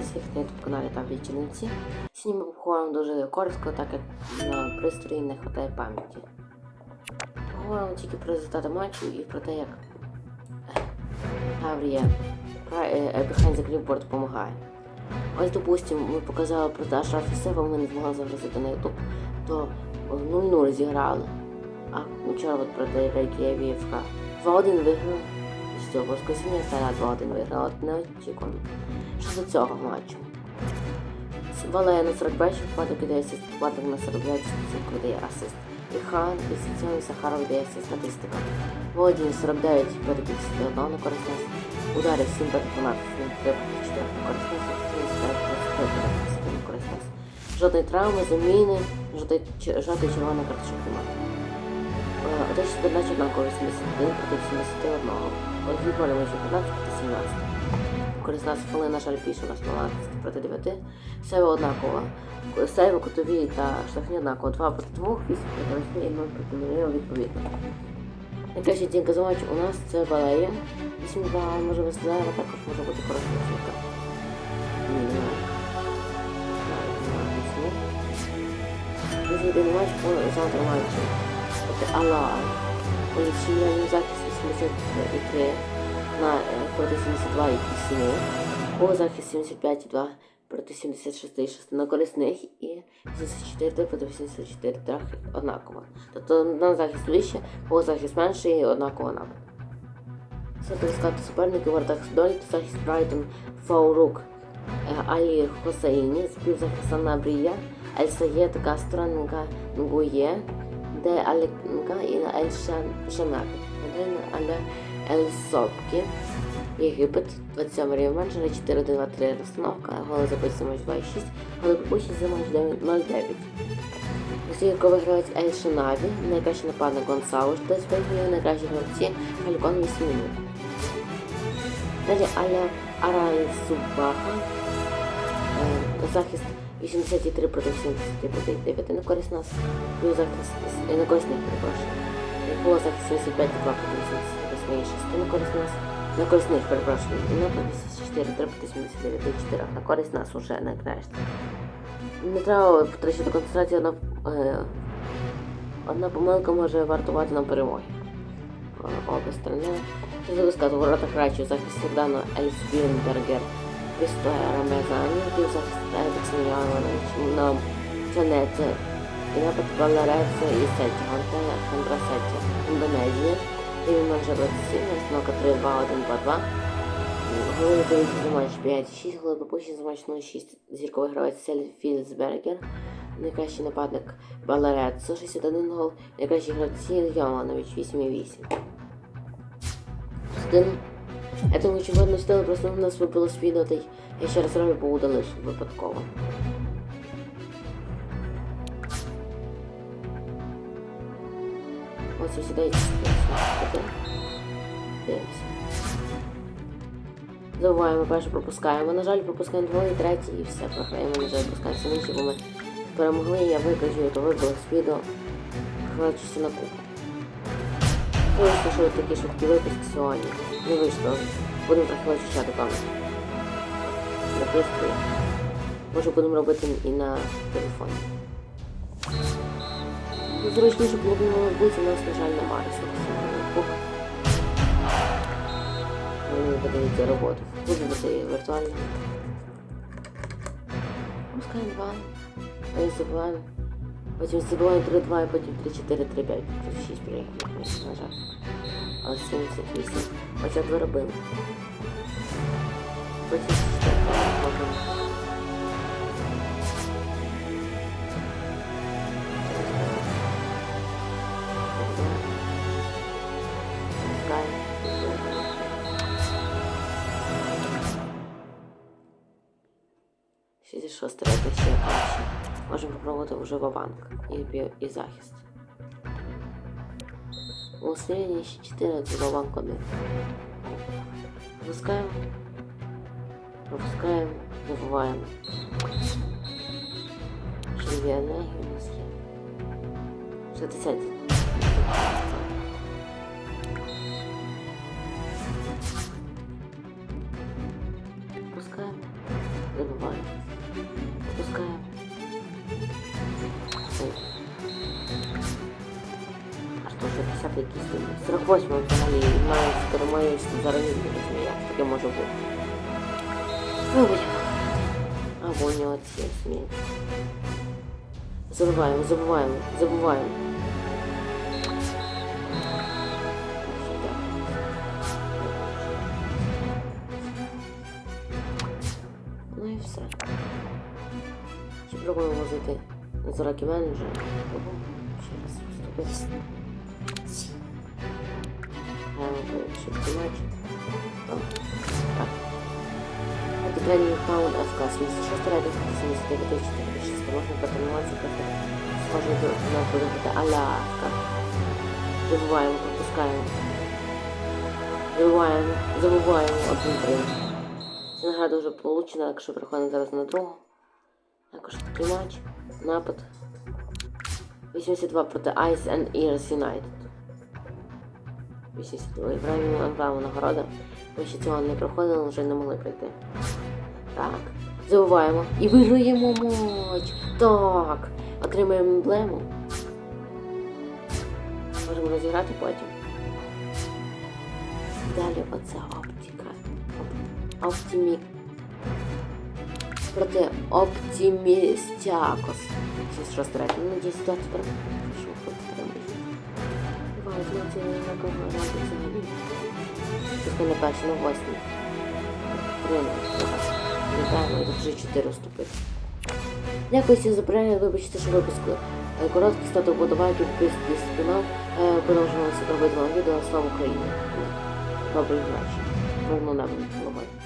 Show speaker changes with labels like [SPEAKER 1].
[SPEAKER 1] всіх на youtube каналі та Черниці. Сьогодні ми поговоримо дуже коротко, так як на пристрої не вистачає пам'яті. Поговоримо тільки про результати матчу і про те, як е, Таврія е, the Clipboard допомагає. Ось, допустимо, ми показали про те, що Сева ми не змогли загрузити на YouTube, то 0-0 зіграли. А вчора от проти Рейк'єві ФК 2-1 виграли. Цього воскресіння стара 2-1 виграла. Неочікувано. Що до цього матчу? Валея на 41 випадок і 10, випадок на 49 статистику видає асист. І Хан 57 Сахаров видає асист статистика. Володін 49 проти 51 на користь нас. Ударів 7 проти 12 на 3 проти 4 на користь нас. 75 проти 3 проти 10 на користь нас. Жодної травми, заміни, жодної ч- жодної червоної карточок немає. Е, Одесі передача однаково 81 проти 71. От відборі ми 15 проти 17. Користь нас хвилин, на жаль, більше у нас 12 проти 9. Сева однакова. Сейви, котові та штрафні однаково. 2 проти 2, 8 проти 8 і 0 проти 0 відповідно. Найкраща оцінка за матч у нас це Валея. 8-2 може вести, а також може бути хороша оцінка. Ні, один матч завтра матчі. Проти Алла. Олексій захист 83 на е, проти 72 і 7. По захист 75,2 проти 76,6 на корисних і 84 проти 84 трохи однаково. Тобто на захист вище, по захист менше і однаково напад. Це сказати суперники воротах Дольт, захист Брайтон, Фаурук, Алі Хосейні, співзахист Анабрія, Ель Саєд, Гастронга, Нгує, Де Алекнка і Ель Шамак. Один Аля Ель Сопкі. Єгипет, 27 рівень менше, 4 1 2 3 розстановка, голи забиті за матч 2,6, голи пропущені за матч 0,9. Зірковий гравець Ель Шинаві, найкращий нападник Гонсалош, 25 мільйонів, найкращі гравці Халькон 8 минут. Далі Аля Арайсубаха, е, захист 83 проти 70 проти 9 на користь нас, плюс захист е, на користь них, перепрошую. Було захист 75 2 проти 88 і 6 на користь нас. На користь них, перепрошую, і на 54 3 проти 79 і 4 на користь нас уже найкраще. Не треба втрачати концентрацію на е, одна помилка може вартувати нам перемоги. Е, Обе сторони. Що розказу, ворота кращі захист Сердано Ельсбінбергер, Захист Едекс Мільянович, нам Чанеце, і напад Валереце і Сеті, Гантея, Хандрасеті, Індонезія, рівень менше 27, основка 3, 2, 1, 2, 2. Голи дають за матч 5-6, голи пропущені за матч 0-6. Зірковий гравець Сель Фільсбергер, найкращий нападник Балерецо, 61 гол, найкращі гравці Йоманович, 8-8. Один. Я думаю, очевидно стили, просто у нас вибило відео, та й я ще раз роблю, бо удалив випадково. Ось ось сюди Дивимося. Забуваємо, перше пропускаємо. На жаль, пропускаємо двоє, третій і все, програємо, на жаль, пропускаємо інші, бо ми перемогли, я викажу, то вибив з відео. Хвачуся на кубку. Вийшло, що такий швидкий випуск сьогодні. Не вийшло. Будемо трохи вичищати камеру. На пристрої. Може будемо робити і на телефоні. Ну, Зручніше було б бути, у нас, на жаль, немає ресурсів. Мені подивіться роботу. Буде бути віртуально. Пускаємо 2. А забуваємо. Потім забуваємо 3-2 і потім 3-4, 3-5. 6 приїхали. Але 78. Хоча б робили. Потім 4 робимо. Шістдесят шоста репресія краще. Можемо попробувати вже вабанк і, бі- і захист. У середній ще 4, це вабанк один. Пропускаємо. Пропускаємо, забуваємо. Ще дві енергії у нас є. 60. Якийсь думаю. 48 взагалі, має перемоги зараз не розумію, як таке може бути. Вибудемо. Або у нього ці. Забуваємо, забуваємо, забуваємо. Ну і все. Чи пробуємо возити на 40 менеджера? Ще раз вступити. Матч. О, Так. От тренінг паунд АФК 76 рейтинг, 79 46. Можна потренуватися просто схоже на подобати аля АФК. Забуваємо, пропускаємо. Забуваємо, забуваємо один три. Ця гра дуже получена, якщо переходимо зараз на другу. Також такий матч. Напад. 82 проти Ice and Ears United. 82. І граємо емблему нагорода. Ми ще цього не проходили, вже не могли пройти. Так. Забуваємо. І виграємо матч. Так. Отримаємо емблему. Можемо розіграти потім. Далі оця оптика. Оп- Оптимік. Проти Оптимістякос. Сейчас що стрелять? Ну, надіюсь, ситуація тепер. Що хлопці знаєте, на на на восьмий. Три на Вітаємо, тут вже чотири вступити. Дякую всім за перегляд, вибачте, що випуск е, короткий, стати вподобайки, підписуйтесь на канал. Е, Продовжуємо робити вам відео. Слава Україні! Добрий вечір. Мирно небо. Бувай.